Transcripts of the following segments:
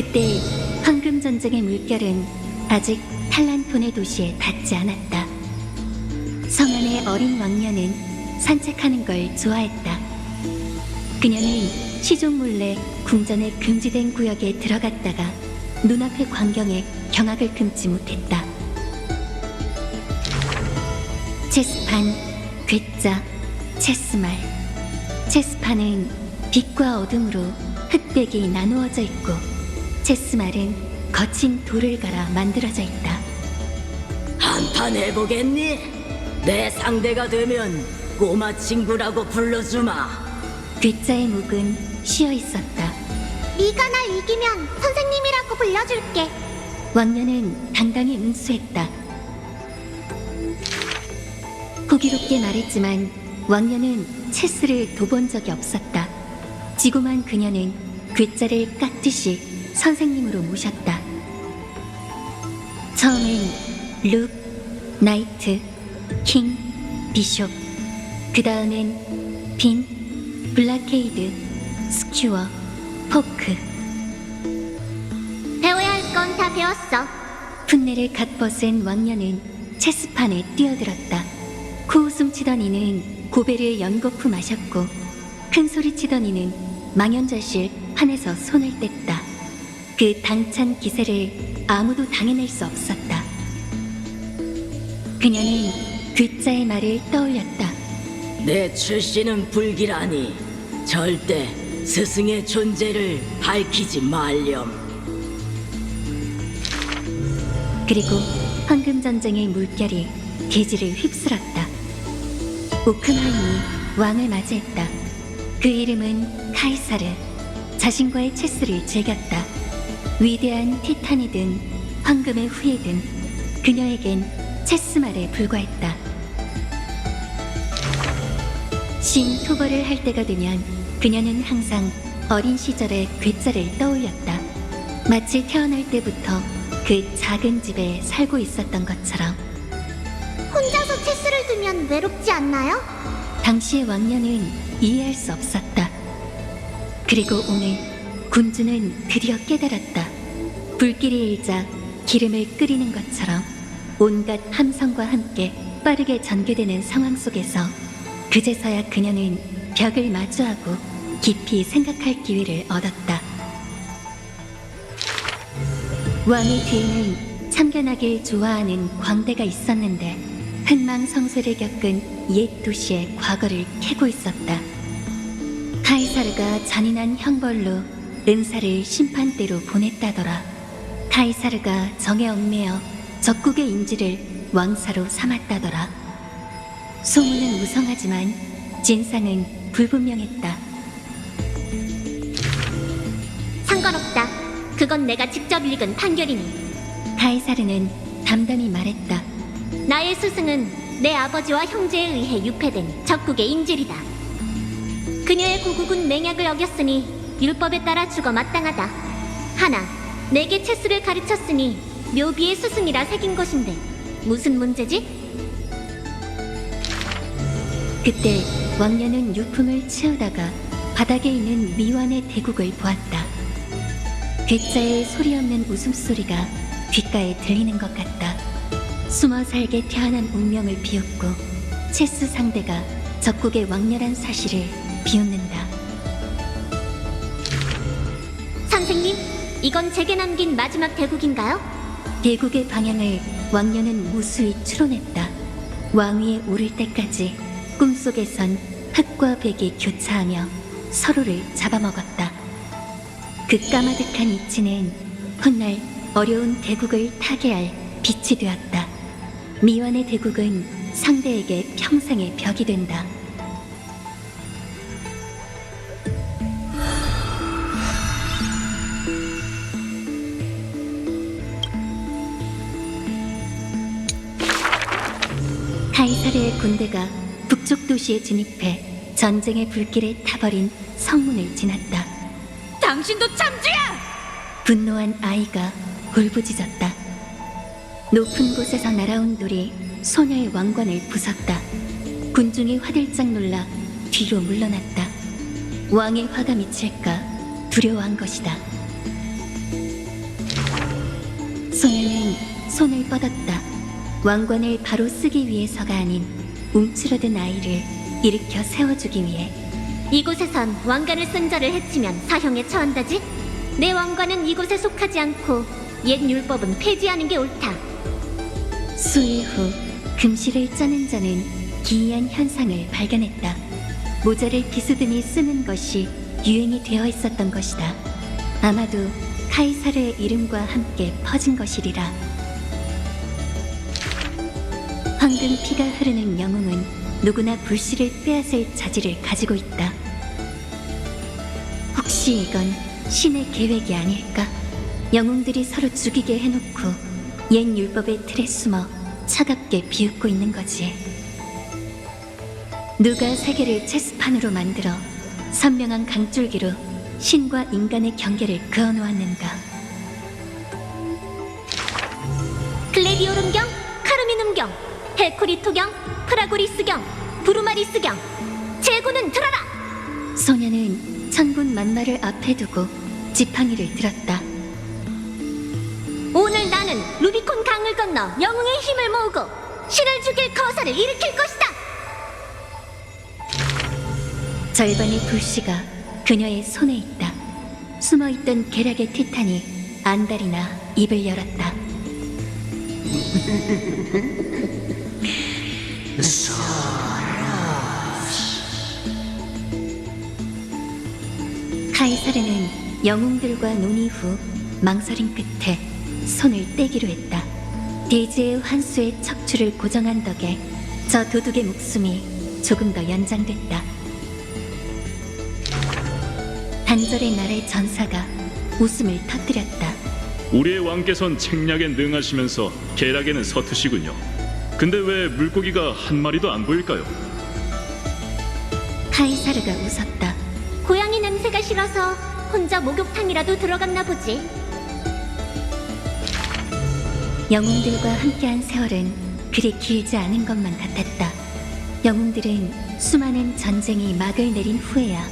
그때 황금 전쟁의 물결은 아직 탈란톤의 도시에 닿지 않았다. 성 안의 어린 왕녀는 산책하는 걸 좋아했다. 그녀는 시종 몰래 궁전의 금지된 구역에 들어갔다가 눈앞의 광경에 경악을 금치 못했다. 체스판, 괴짜, 체스말. 체스판은 빛과 어둠으로 흑백이 나누어져 있고 체스말은 거친 돌을 갈아 만들어져 있다. 한판 해보겠니? 내 상대가 되면 꼬마 친구라고 불러주마. 괴짜의 목은 쉬어 있었다. 네가 날 이기면 선생님이라고 불러줄게. 왕녀는 당당히 응수했다. 호기롭게 말했지만 왕녀는 체스를 둬본 적이 없었다. 지고만 그녀는 괴짜를 깍듯이 선생님으로 모셨다. 처음엔 룩, 나이트, 킹, 비숍, 그 다음엔 빈, 블라케이드, 스큐어, 포크, 배워야 할 건 다 배웠어. 풋내를 갓 벗은 왕녀는 체스판에 뛰어들었다. 코웃음 치던 이는 고배를 연거푸 마셨고 큰 소리 치던 이는 망연자실 판에서 손을 뗐다. 그 당찬 기세를 아무도 당해낼 수 없었다. 그녀는 괴짜의 말을 떠올렸다. 내 출신은 불길하니 절대 스승의 존재를 밝히지 말렴. 그리고 황금 전쟁의 물결이 계지를 휩쓸었다. 오크마인이 왕을 맞이했다. 그 이름은 카이사르. 자신과의 체스를 즐겼다. 위대한 티탄이든 황금의 후예든 그녀에겐 체스말에 불과했다. 신 토벌을 할 때가 되면 그녀는 항상 어린 시절의 괴짜를 떠올렸다. 마치 태어날 때부터 그 작은 집에 살고 있었던 것처럼 혼자서 체스를 두면 외롭지 않나요? 당시의 왕녀는 이해할 수 없었다. 그리고 오늘 군주는 드디어 깨달았다. 불길이 일자 기름을 끓이는 것처럼 온갖 함성과 함께 빠르게 전개되는 상황 속에서 그제서야 그녀는 벽을 마주하고 깊이 생각할 기회를 얻었다. 왕의 뒤에는 참견하길 좋아하는 광대가 있었는데 흥망성쇠를 겪은 옛 도시의 과거를 캐고 있었다. 카이사르가 잔인한 형벌로 은사를 심판대로 보냈다더라. 카이사르가 정에 얽매여 적국의 인지를 왕사로 삼았다더라. 소문은 무성하지만 진상은 불분명했다. 상관없다. 그건 내가 직접 읽은 판결이니. 카이사르는 담담히 말했다. 나의 스승은 내 아버지와 형제에 의해 유폐된 적국의 인질이다. 그녀의 고국은 맹약을 어겼으니 율법에 따라 죽어 마땅하다. 하나, 내게 체스를 가르쳤으니 묘비의 스승이라 새긴 것인데 무슨 문제지? 그때 왕녀는 유품을 채우다가 바닥에 있는 미완의 대국을 보았다. 괴짜의 소리 없는 웃음소리가 귓가에 들리는 것 같다. 숨어 살게 태어난 운명을 비웃고 체스 상대가 적국의 왕녀란 사실을 비웃는다. 선생님, 이건 제게 남긴 마지막 대국인가요? 대국의 방향을 왕녀는 무수히 추론했다. 왕위에 오를 때까지 꿈속에선 흑과 백이 교차하며 서로를 잡아먹었다. 그 까마득한 이치는 훗날 어려운 대국을 타개할 빛이 되었다. 미완의 대국은 상대에게 평생의 벽이 된다. 군대가 북쪽 도시에 진입해 전쟁의 불길에 타버린 성문을 지났다. 당신도 참주야! 분노한 아이가 울부짖었다. 높은 곳에서 날아온 돌이 소녀의 왕관을 부쉈다. 군중이 화들짝 놀라 뒤로 물러났다. 왕의 화가 미칠까 두려워한 것이다. 소녀는 손을 뻗었다. 왕관을 바로 쓰기 위해서가 아닌 움츠러든 아이를 일으켜 세워주기 위해 이곳에선 왕관을 쓴 자를 해치면 사형에 처한다지? 내 왕관은 이곳에 속하지 않고 옛 율법은 폐지하는 게 옳다. 수일 후 금실을 짜는 자는 기이한 현상을 발견했다. 모자를 비스듬히 쓰는 것이 유행이 되어 있었던 것이다. 아마도 카이사르의 이름과 함께 퍼진 것이리라. 황금 피가 흐르는 영웅은 누구나 불씨를 빼앗을 자질을 가지고 있다. 혹시 이건 신의 계획이 아닐까? 영웅들이 서로 죽이게 해놓고 옛 율법의 틀에 숨어 차갑게 비웃고 있는 거지. 누가 세계를 체스판으로 만들어 선명한 강줄기로 신과 인간의 경계를 그어놓았는가? 글래디오름경, 헬코리토경, 프라고리스경, 부루마리스경. 제구는 들어라! 소녀는 천군 만마를 앞에 두고 지팡이를 들었다. 오늘 나는 루비콘 강을 건너 영웅의 힘을 모으고 신을 죽일 거사를 일으킬 것이다! 절반의 불씨가 그녀의 손에 있다. 숨어있던 계략의 티탄이 안달이나 입을 열었다. 카이사르는 영웅들과 논의 후 망설임 끝에 손을 떼기로 했다. 대지의 환수의 척추를 고정한 덕에 저 도둑의 목숨이 조금 더 연장됐다. 단절의 날의 전사가 웃음을 터뜨렸다. 우리의 왕께선 책략에 능하시면서 계략에는 서투시군요. 근데 왜 물고기가 한 마리도 안 보일까요? 카이사르가 웃었다. 고양이 냄새가 싫어서 혼자 목욕탕이라도 들어갔나 보지. 영웅들과 함께한 세월은 그리 길지 않은 것만 같았다. 영웅들은 수많은 전쟁이 막을 내린 후에야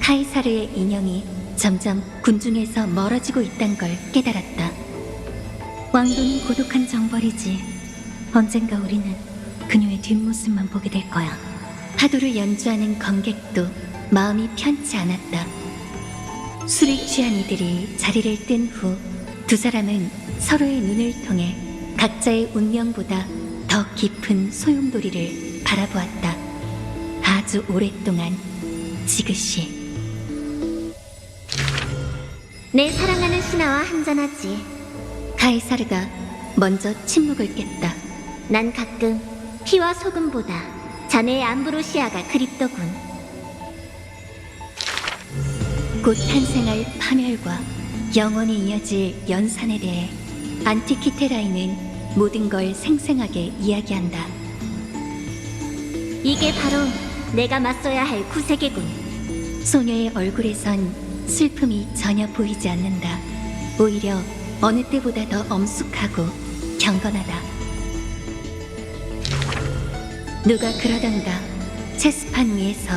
카이사르의 인형이 점점 군중에서 멀어지고 있단 걸 깨달았다. 왕도는 고독한 정벌이지. 언젠가 우리는 그녀의 뒷모습만 보게 될 거야. 파도를 연주하는 관객도 마음이 편치 않았다. 술에 취한 이들이 자리를 뜬 후 두 사람은 서로의 눈을 통해 각자의 운명보다 더 깊은 소용돌이를 바라보았다. 아주 오랫동안 지그시 내 사랑하는 신하와 한잔하지. 카이사르가 먼저 침묵을 깼다. 난 가끔 피와 소금보다 자네의 암브로시아가 그립더군. 곧 탄생할 파멸과 영원히 이어질 연산에 대해 안티키테라이는 모든 걸 생생하게 이야기한다. 이게 바로 내가 맞서야 할 구세계군. 소녀의 얼굴에선 슬픔이 전혀 보이지 않는다. 오히려 어느 때보다 더 엄숙하고 경건하다. 누가 그러던가 체스판 위에서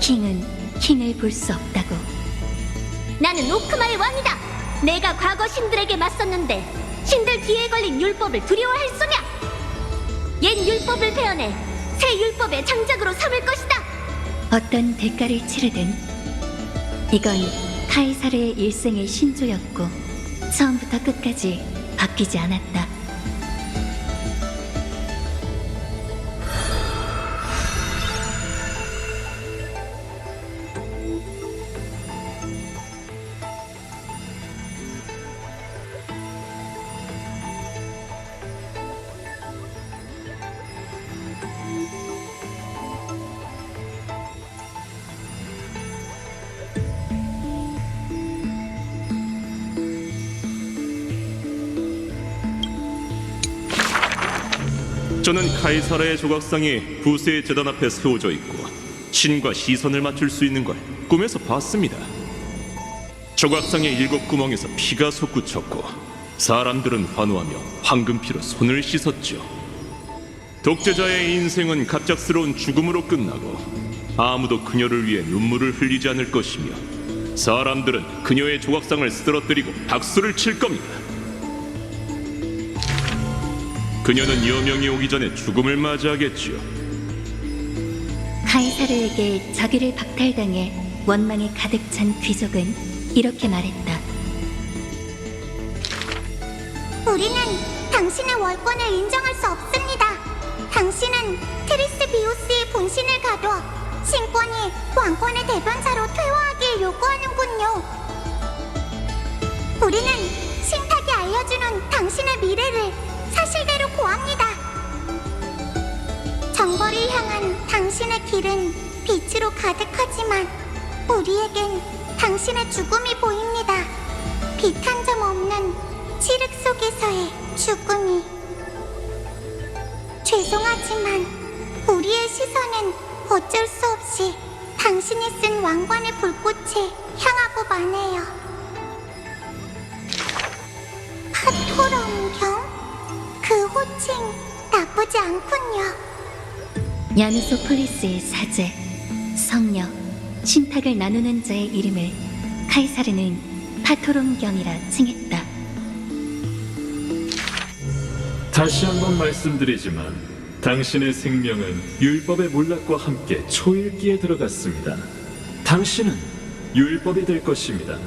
킹은 킹을 볼 수 없다고. 나는 오크마의 왕이다. 내가 과거 신들에게 맞섰는데 신들 뒤에 걸린 율법을 두려워할 소냐? 옛 율법을 베어내 새 율법의 장작으로 삼을 것이다. 어떤 대가를 치르든 이건 카이사르의 일생의 신조였고 처음부터 끝까지 바뀌지 않았다. 저는 카이사라의 조각상이 부스의 재단 앞에 세워져 있고 신과 시선을 맞출 수 있는 걸 꿈에서 봤습니다. 조각상의 일곱 구멍에서 피가 솟구쳤고 사람들은 환호하며 황금피로 손을 씻었죠. 독재자의 인생은 갑작스러운 죽음으로 끝나고 아무도 그녀를 위해 눈물을 흘리지 않을 것이며 사람들은 그녀의 조각상을 쓰러뜨리고 박수를 칠 겁니다. 그녀는 여명이 오기 전에 죽음을 맞이하겠지요. 카이사르에게 자기를 박탈당해 원망에 가득 찬 귀족은 이렇게 말했다. 우리는 당신의 월권을 인정할 수 없습니다. 당신은 트리스 비오스의 본신을 가둬 신권이 왕권의 대변자로 퇴화하길 요구하는군요. 우리는 신탁이 알려주는 당신의 미래를 고합니다. 정벌을 향한 당신의 길은 빛으로 가득하지만 우리에겐 당신의 죽음이 보입니다. 빛 한 점 없는 칠흑 속에서의 죽음이 죄송하지만 우리의 시선은 어쩔 수 없이 당신이 쓴 왕관의 불꽃에 향하고만 해요. 파토럼경? 그 호칭 나쁘지 않군요. 야누소폴리스의 사제, 성녀, 신탁을 나누는 자의 이름을 카이사르는 파토론경이라 칭했다. 다시 한번 말씀드리지만 당신의 생명은 율법의 몰락과 함께 초일기에 들어갔습니다. 당신은 율법이 될 것입니다.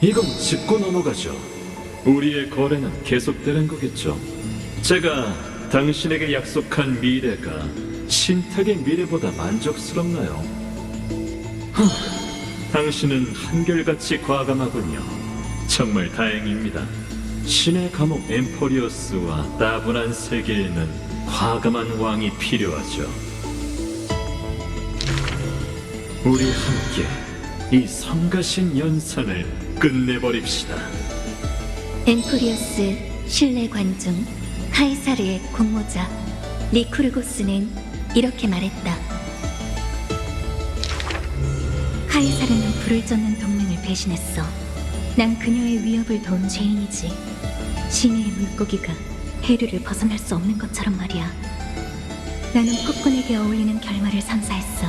이건 짚고 넘어가죠. 우리의 거래는 계속되는 거겠죠. 제가 당신에게 약속한 미래가 신탁의 미래보다 만족스럽나요? 하, 당신은 한결같이 과감하군요. 정말 다행입니다. 신의 감옥 엠퍼리어스와 따분한 세계에는 과감한 왕이 필요하죠. 우리 함께 이 성가신 연산을 끝내버립시다. 엠프리우스 신뢰 관중 카이사르의 공모자 리쿠르고스는 이렇게 말했다. 카이사르는 불을 쫓는 동맹을 배신했어. 난 그녀의 위협을 도운 죄인이지. 신의 물고기가 해류를 벗어날 수 없는 것처럼 말이야. 나는 국군에게 어울리는 결말을 선사했어.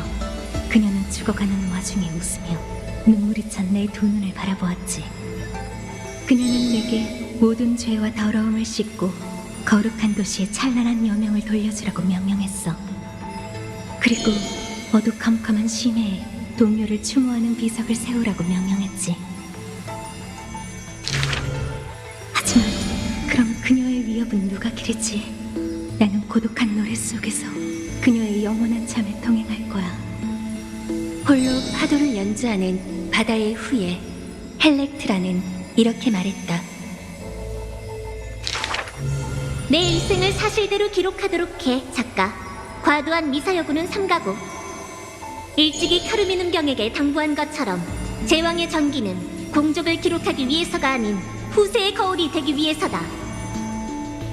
그녀는 죽어가는 와중에 웃으며 눈물이 찬 내 두 눈을 바라보았지. 그녀는 내게 모든 죄와 더러움을 씻고 거룩한 도시의 찬란한 여명을 돌려주라고 명령했어. 그리고 어두컴컴한 심해에 동료를 추모하는 비석을 세우라고 명령했지. 하지만 그럼 그녀의 위협은 누가 기리지? 나는 고독한 노래 속에서 그녀의 영원한 잠에 동행할 거야. 홀로 파도를 연주하는 바다의 후예 헬렉트라는 이렇게 말했다. 내 일생을 사실대로 기록하도록 해, 작가. 과도한 미사여구는 삼가고. 일찍이 카르미눔경에게 당부한 것처럼 제왕의 전기는 공적을 기록하기 위해서가 아닌 후세의 거울이 되기 위해서다.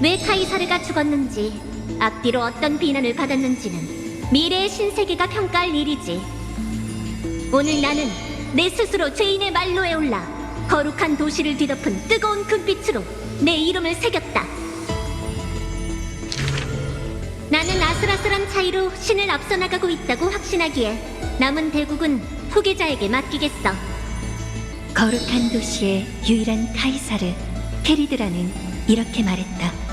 왜 카이사르가 죽었는지, 앞뒤로 어떤 비난을 받았는지는 미래의 신세계가 평가할 일이지. 오늘 나는 내 스스로 죄인의 말로에 올라 거룩한 도시를 뒤덮은 뜨거운 금빛으로 내 이름을 새겼다. 나는 아슬아슬한 차이로 신을 앞서 나가고 있다고 확신하기에 남은 대국은 후계자에게 맡기겠어. 거룩한 도시의 유일한 카이사르 페리드라는 이렇게 말했다.